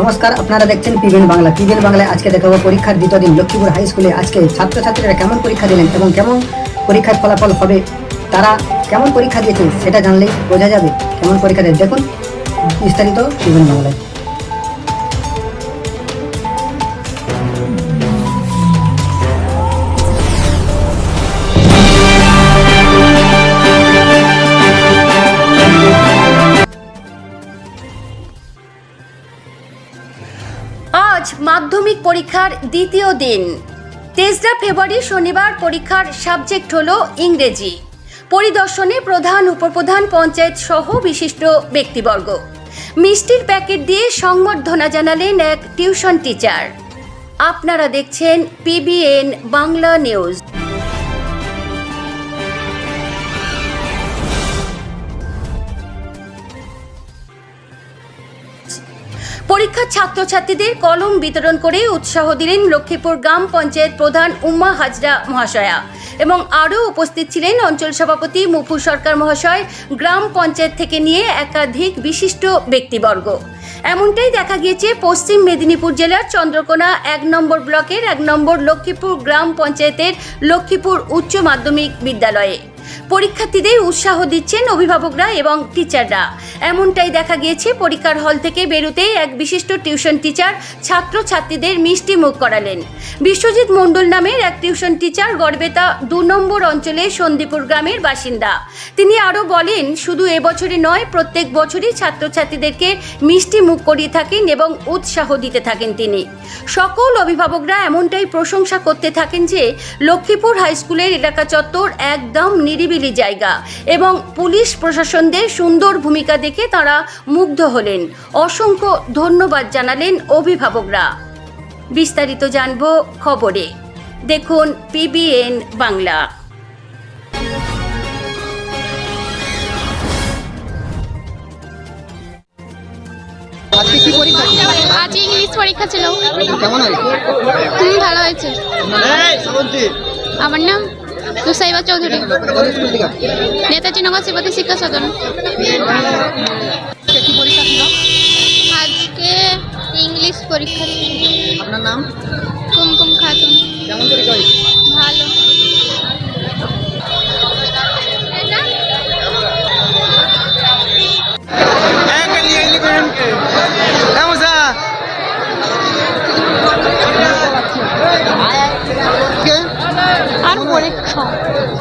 নমস্কার, আপনারা দেখছেন পিবিএন বাংলা। পিবিএন বাংলায় আজকে দেখাবো পরীক্ষার দ্বিতীয় দিন লক্ষ্মীপুর হাই স্কুলে। আজকে ছাত্রছাত্রীরা কেমন পরীক্ষা দিলেন এবং কেমন পরীক্ষার ফলাফল হবে? তারা কেমন পরীক্ষা দিয়েছে সেটা জানলেই বোঝা যাবে। কেমন পরীক্ষা দেয় দেখুন, বিস্তারিত পিবিএন বাংলায়। আজ মাধ্যমিক পরীক্ষার দ্বিতীয় দিন। তেসরা ফেব্রুয়ারি শনিবার পরীক্ষার সাবজেক্ট হল ইংরেজি। পরিদর্শনে প্রধান, উপপ্রধান, পঞ্চায়েত সহ বিশিষ্ট ব্যক্তিবর্গ। মিষ্টির প্যাকেট দিয়ে সংবর্ধনা জানালেন এক টিউশন টিচার। আপনারা দেখছেন পিবিএন বাংলা নিউজ। পরীক্ষার ছাত্রছাত্রীদের কলম বিতরণ করে উৎসাহ দিলেন লক্ষ্মীপুর গ্রাম পঞ্চায়েত প্রধান উম্মা হাজরা মহাশয়া এবং আরও উপস্থিত ছিলেন অঞ্চল সভাপতি মুফু সরকার মহাশয়, গ্রাম পঞ্চায়েত থেকে নিয়ে একাধিক বিশিষ্ট ব্যক্তিবর্গ। এমনটাই দেখা গিয়েছে পশ্চিম মেদিনীপুর জেলার চন্দ্রকোনা এক নম্বর ব্লকের এক নম্বর লক্ষ্মীপুর গ্রাম পঞ্চায়েতের লক্ষ্মীপুর উচ্চ মাধ্যমিক বিদ্যালয়ে। পরীক্ষার্থীদের উৎসাহ দিচ্ছেন অভিভাবকরা এবং টিচাররা। এমনটাই দেখা গিয়েছে পরীক্ষার হল থেকে বেরোতেই এক বিশিষ্ট টিউশন টিচার ছাত্র ছাত্রীদের মিষ্টি মুখ করালেন। বিশ্বজিৎ মণ্ডল নামের এক টিউশন টিচার গড়বেতা দু নম্বর অঞ্চলের সন্দীপুর গ্রামের বাসিন্দা। তিনি আরও বলেন, শুধু এবছরে নয়, প্রত্যেক বছরই ছাত্রছাত্রীদেরকে মিষ্টি মুখ করিয়ে থাকেন এবং উৎসাহ দিতে থাকেন তিনি। সকল অভিভাবকরা এমনটাই প্রশংসা করতে থাকেন যে লক্ষ্মীপুর হাই স্কুলের এলাকা চত্বর একদম নিরিবিলি জায়গা এবং পুলিশ প্রশাসনদের সুন্দর ভূমিকা দেখে তারা মুগ্ধ হলেন। অসংখ্য ধন্যবাদ জানালেন অভিভাবকরা। বিস্তারিত জানব খবরে। দেখুন পিবিএন বাংলা। আজকে কি পরীক্ষা? আজ ইংলিশ পরীক্ষা ছিল। কেমন হয়েছে? ভালো হয়েছে। আমার নাম तू चौधरी. नेताजी नगरसेवक शिकस होतो ना.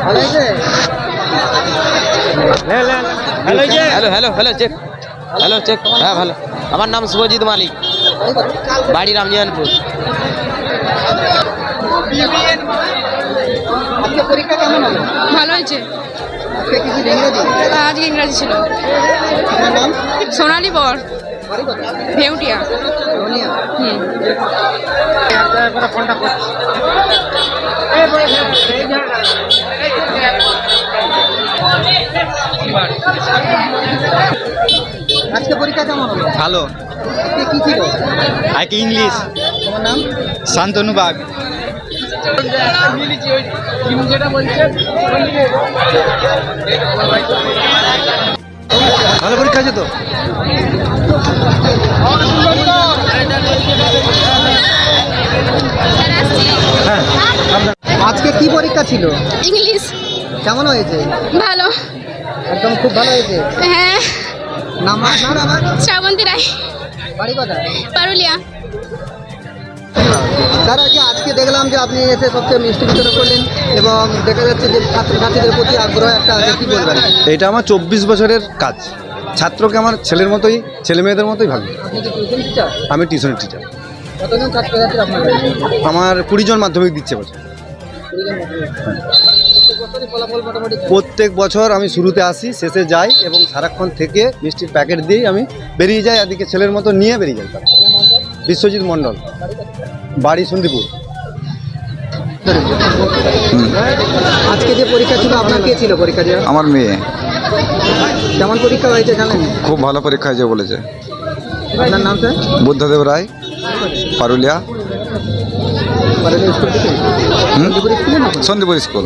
Hello hello hello check hello check হ্যাঁ ভালো। আমার নাম শুভজিৎ মালিক। বাড়ি হলো? ভালো হয়েছে। আজকে কিছু ইংরেজি? ছিল। সোনালি বর। ভেউটিয়া। হুম। আজকে পরীক্ষা কেমন হলো? ভালো। আজকে কি ছিল? আগে ইংলিশ। তোমার নাম? শান্তনু বাগ। ভালো পরীক্ষা আছে তো? হ্যাঁ আজকে কি পরীক্ষা ছিল? ইংলিশ। কেমন হয়েছে? ভালো। একদম খুব ভালো হয়েছে? হ্যাঁ। নাম আপনার আমার শ্রাবন্তী রায়। বাড়ি কোথায়? পারুলিয়া। স্যার আজকে আজকে দেখলাম যে আপনি এসে সবচেয়ে মিষ্টি বিতরণ করলেন এবং দেখা যাচ্ছে যে ছাত্রছাত্রীদের প্রতি আগ্রহ একটা আছে কি বলবেন? এটা আমার চব্বিশ বছরের কাজ। ছাত্রকে আমার ছেলের মতোই ছেলে মেয়েদের মতোই ভাবি আমি টিউশনের টিচার কতজন ছাত্রছাত্রী আপনার আমার কুড়ি জন মাধ্যমিক দিচ্ছে বছর। প্রত্যেক বছর আমি শুরুতে আসি শেষে যাই এবং সারাক্ষণ থেকে মিষ্টির প্যাকেট দিয়েই আমি বেরিয়ে যাই এদিকে ছেলের মতো নিয়ে বেরিয়ে যাই? বিশ্বজিৎ মণ্ডল বাড়ি সন্দীপুর আজকে যে পরীক্ষা ছিল আপনার কে ছিল পরীক্ষা দেওয়া আমার মেয়ে। কেমন পরীক্ষা হয়েছে জানেন খুব ভালো পরীক্ষা হয়েছে বলেছে। আপনার নাম স্যার? বুদ্ধদেব রায় পারুলিয়া? সন্দীপুর স্কুল।